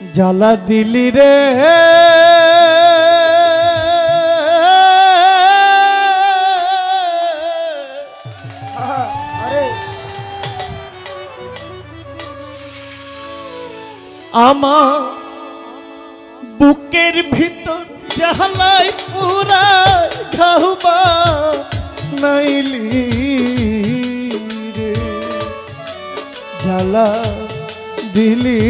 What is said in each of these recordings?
জ্বালা দিলি রে। আমা বুকের ভিতর জালাই পুরা খাওবা নাইলি রে। জ্বালা দিলি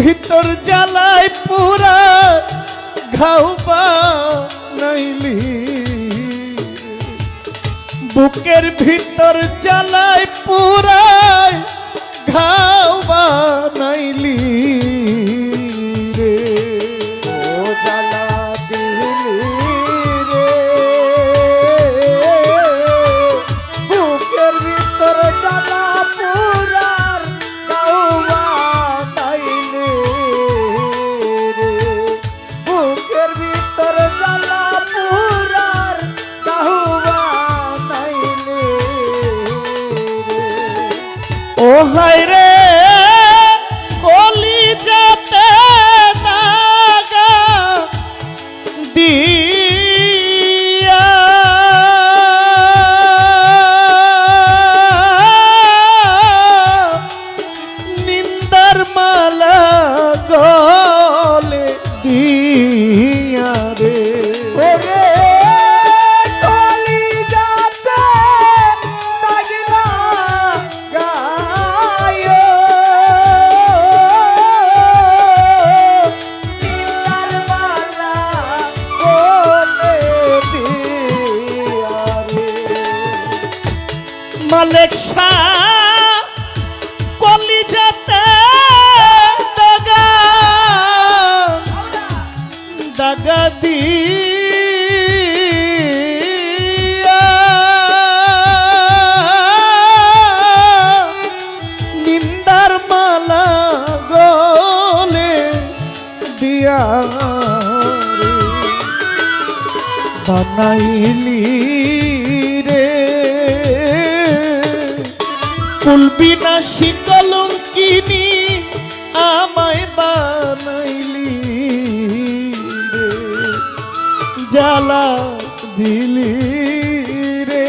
ভিতর জালাই পুরা ঘাউ নাইলি। বুকের ভিতর জালাই পুরা ঘাউবা নাইলি। কানাইলি রে। কুলবি না শীতলম কিনি আমায় বানাইলি রে। জ্বালা দিলি রে।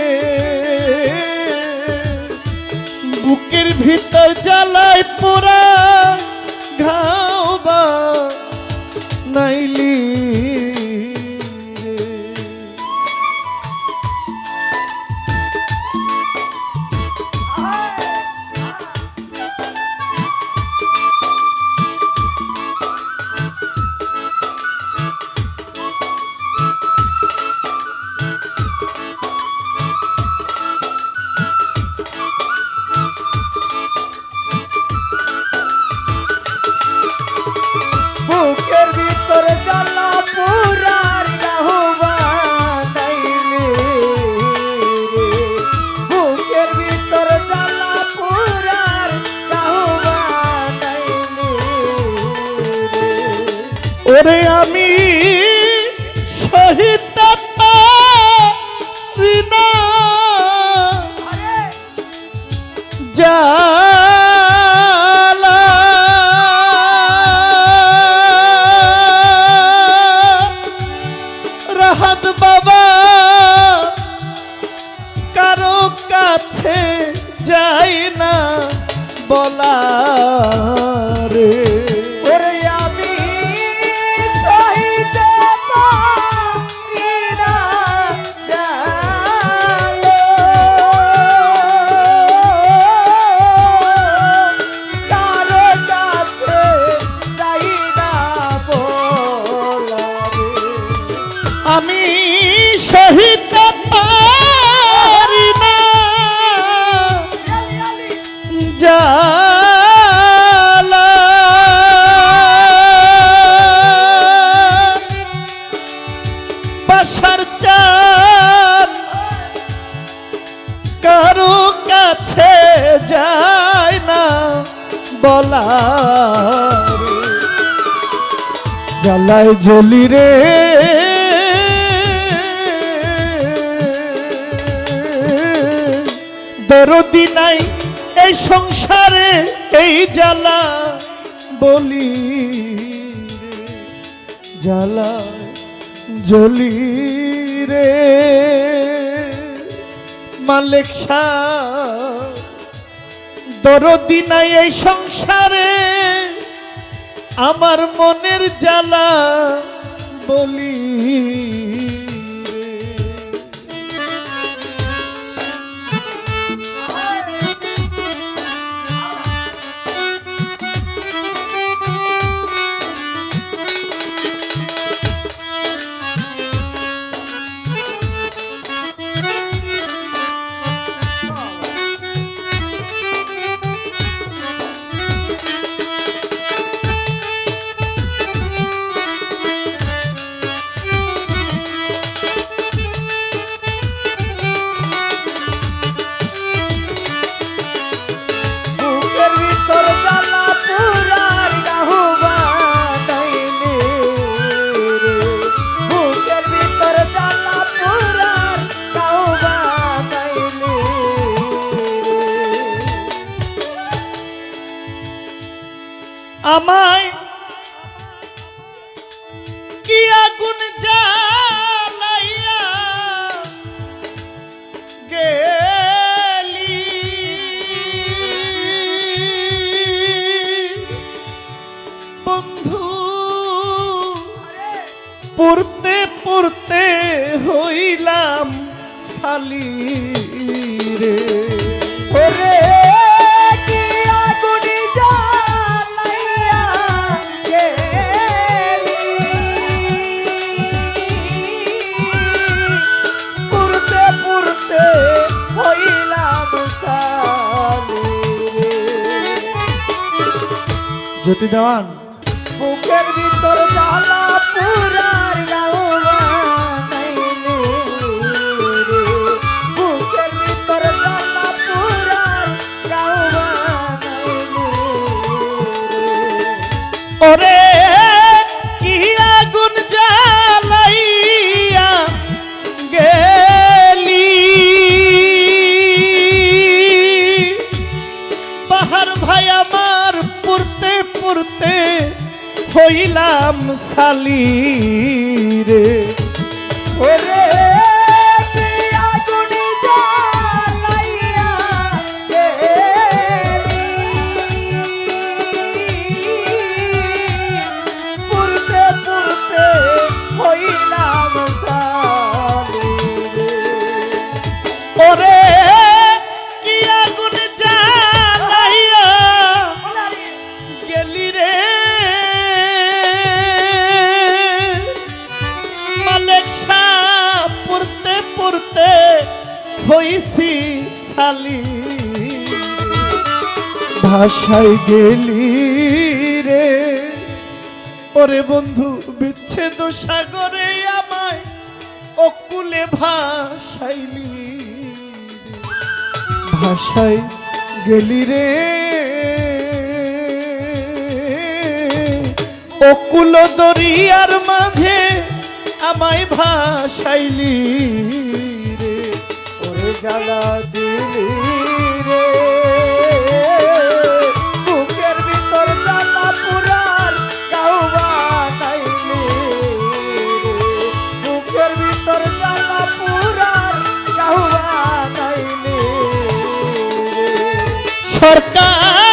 বুকের ভিতর জ্বালায় পুরা ঘাও বা নাইলি Let me up. জ্বালা জ্বালায় জ্বলি রে। দরদি নাই এই সংসারে, এই জ্বালা বলি জ্বালা জ্বলি রে। মালিক শাহ দরদি নাই এই সংসারে। আমার মনের জ্বালা বলি আমায় কি আগুন জ্বালাইয়া গেলি? বন্ধু পড়তে পড়তে হইলাম সালি রে জ্যোতি দেওয়ান বুকের ভিতর জ্বালা পুরার হইলাম সালি রে। ওরে কি হইছি সালি। ভাষায় গেলি রে। ওরে বন্ধু বিচ্ছেদ সাগরে আমায় অকুলে ভাসাইলি ভাষায় গেলি রে। অকুল দরিয়ার মাঝে আমায় ওরে জ্বালা দিলি রে। বুকের ভিতর জ্বালা পুরার গাওয়া নাইলে বুকের সরকার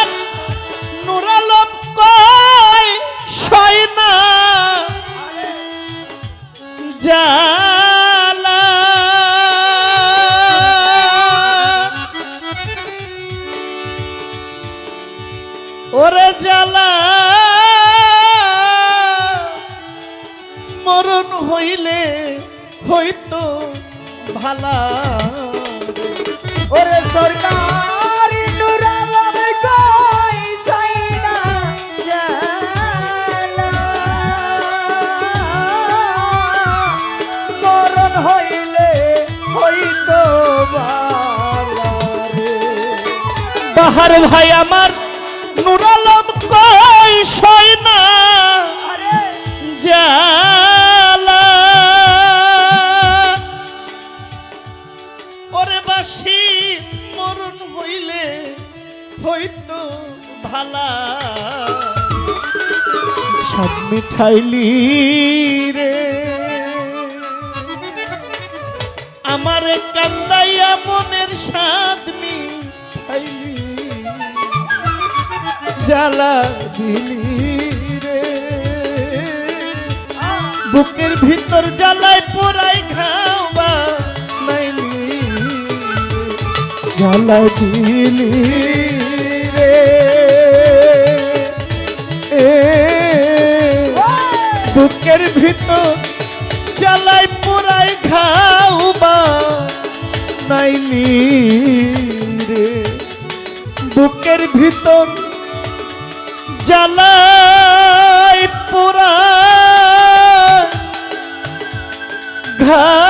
হইতো ভালা ওরে সরকারি সাইনা হইলে হইতো ভাই আমার নুরালম কই সয় ভালা। সব মিঠাইলি রে। আমার কান্দাইয়া মনের স্বাদ মিঠাইলি। জ্বালা দিলি রে। বুকের ভিতর জ্বালায় পোড়াই নাইলি জ্বালা দিলি বুকের ভিতর জ্বালাই পোড়াই ঘাওবা নাইলি রে বুকের ভিতর জ্বালাই পোড়া ঘা